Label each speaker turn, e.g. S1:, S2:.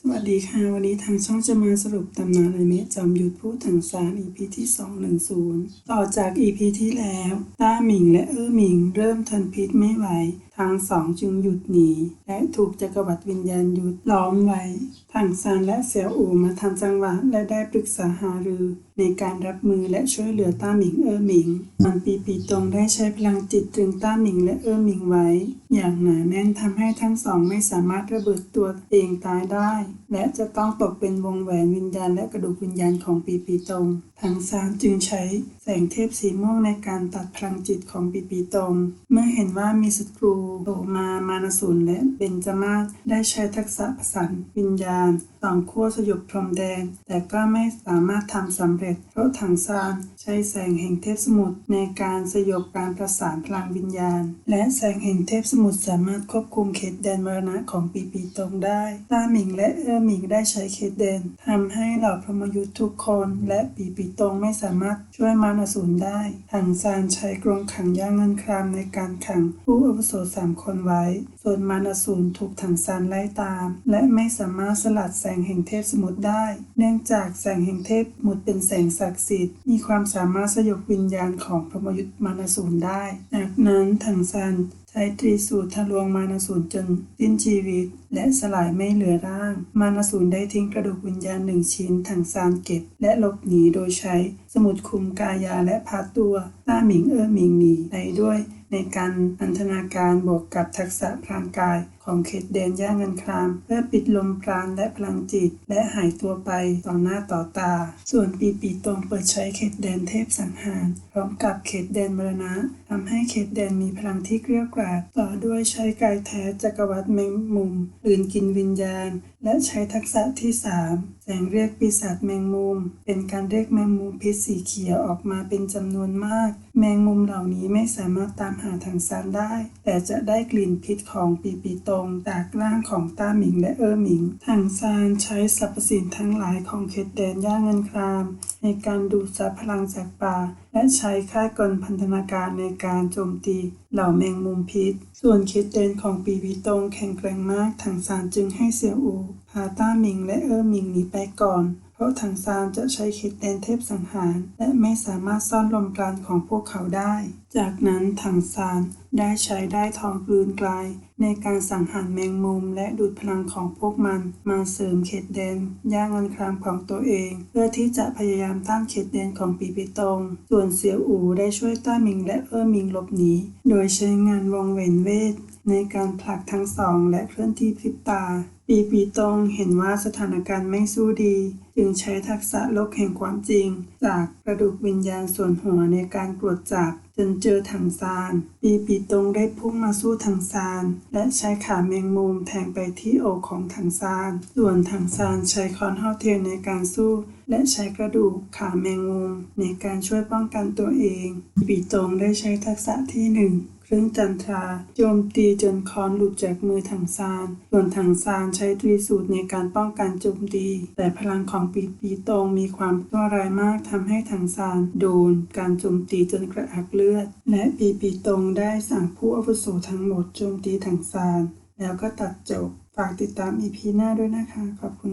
S1: สวัสดีค่ะ วันนี้ทางช่องจะมาสรุปตำนานอนิเมะจอมยุทธผู้ถังสาน EP ที่ 210 ต่อจาก EP ที่แล้วต้าหมิงและเอ้อหมิงเริ่มทนพิษไม่ไหว ทั้งสองจึงหยุดหนี และถูกจักรวรรดิวิญญาณยุทธล้อมไว้ถังซานและเสี่ยวอู่มาทันจังหวะและได้ปรึกษาหารือ ในการรับมือและช่วยเหลือต้าหมิงเออหมิงมันปีปีตรงได้ใช้พลังจิตตรึงต้าหมิงและเออหมิงไว้ อย่างหนาแน่นทำให้ทั้งสองไม่สามารถระเบิดตัวเองตายได้ และจะต้องตกเป็นวงแหวนวิญญาณและกระดูกวิญญาณของปีปีตรงทั้งสามจึงใช้แสงเทพสีม่วงในการตัดพลังจิตของปีปีตรง เมื่อเห็นว่ามีศัตรูโผล่มามานสูรและเบญจมาศได้ใช้ทักษะประสานวิญญาณสองขั้วสยบพรมแดน แต่ก็ไม่สามารถทำสำเร็จ เพราะถังซานใช้แสงแห่งเทพสมุทรในการสยบการประสานพลังวิญญาณ และแสงแห่งเทพสมุทรสามารถควบคุมเขตแดนมรณะของปีปีตรงได้ตาหมิงและเอื้อหมิงได้ใช้เขตแดนทำให้เหล่าพรหมยุทธ์ทุกคนและปีปีตรงไม่สามารถช่วยมารสูรได้ถังซานใช้กรงขังย่างเงินครามในการขังผู้อาวุโสสามคนไว้ ส่วนมารสูรถูกถังซานไล่ตาม และไม่สามารถสลัดแสงแห่งเทพสมุทรได้ เนื่องจากแสงแห่งเทพสมุทรเป็นแสงศักดิ์สิทธิ์ มีความสามารถสยบวิญญาณของพรหมยุทธ์มารสูรได้ จากนั้นถังซานใช้ตรีสูตรทะลวงมารสูรจนสิ้นชีวิต และสลายไม่เหลือร่าง มารสูรได้ทิ้งกระดูกวิญญาณหนึ่งชิ้นถังซานเก็บ และหลบหนีโดยใช้สมุดคุมกายาและพาตัวต้าหมิงเอ้อหมิงหนีไปด้วย ในการอันธนาการบวกกับทักษะพลางกาย ของเขตแดนย่างเงินคราม เพื่อปิดลมปราณและพลังจิต และหายตัวไปต่อหน้าต่อตา ส่วนปีปีตรงเปิดใช้เขตแดนเทพสังหารพร้อมกับเขตแดนมรณะทำให้เขตแดนมีพลังที่เกลี้ยกล่อมต่อด้วยใช้กายแท้จักรวรรดิแมงมุมอื่นกินวิญญาณ และใช้ทักษะที่ 3 แสงเรียกปีศาจแมงมุม เป็นการเรียกแมงมุมพิษสีเขียวออกมาเป็นจำนวนมาก แมงมุมเหล่านี้ไม่สามารถตามหาทางซานได้ แต่จะได้กลิ่นพิษของปีปีตรงจากร่างของต้าหมิงและเออหมิง ทางซานใช้สรรพสิ่งทั้งหลายของเขตแดนย่างเงินคราม ในการดูดซับพลังจากป่า และใช้ค่ายกลพันธนาการในการโจมตี เหล่าแมงมุมพิษ ส่วนเขตแดนของปีปีตงแข็งแกร่งมากทางซานจึงให้เสี่ยวอูพาต้าหมิงและเออหมิงหนีไปก่อนเพราะถังซานจะใช้เขตแดนเทพสังหาร และไม่สามารถซ่อนลมปราณของพวกเขาได้ จากนั้นถังซาน ได้ใช้ได้ทองกลืนกลาย ในการสังหารแมงมุม และดูดพลังของพวกมัน มาเสริมเขตแดนย่างเงินครามของตัวเอง เพื่อที่จะพยายามต้านเขตแดนของปีปีตง ส่วนเสียวอูได้ช่วยต้ามิงและเอ้อมิงหลบหนีโดยใช้งานวงเวนเวท ในการผลักทั้งสองและเคลื่อนที่พริบตา ปีปีตงเห็นว่าสถานการณ์ไม่สู้ดีจึงใช้ทักษะโลกแห่งความจริง จากกระดูกวิญญาณส่วนหัวในการตรวจจับ จนเจอถังซานปีปีตรงได้พุ่งมาสู้ถังซาน และใช้ขาแมงมุมแทงไปที่อกของถังซาน ส่วนถังซานใช้คอนเฮาเทียนในการสู้ และใช้กระดูกขาแมงมุมในการช่วยป้องกันตัวเองปีตรงได้ใช้ทักษะที่หนึ่ง เครื่องจันทราโจมตีจนค้อนหลุดจากมือถังซาน ส่วนถังซานใช้ตรีสูตรในการป้องกันโจมตี แต่พลังของปีปีตงมีความชั่วร้ายมากทำให้ถังซานโดน การโจมตีจนกระอักเลือด และปีปีตงได้สั่งผู้อาวุโสทั้งหมดโจมตีถังซาน แล้วก็ตัดจบ ฝากติดตามอีพีหน้าด้วยนะคะ ขอบคุณ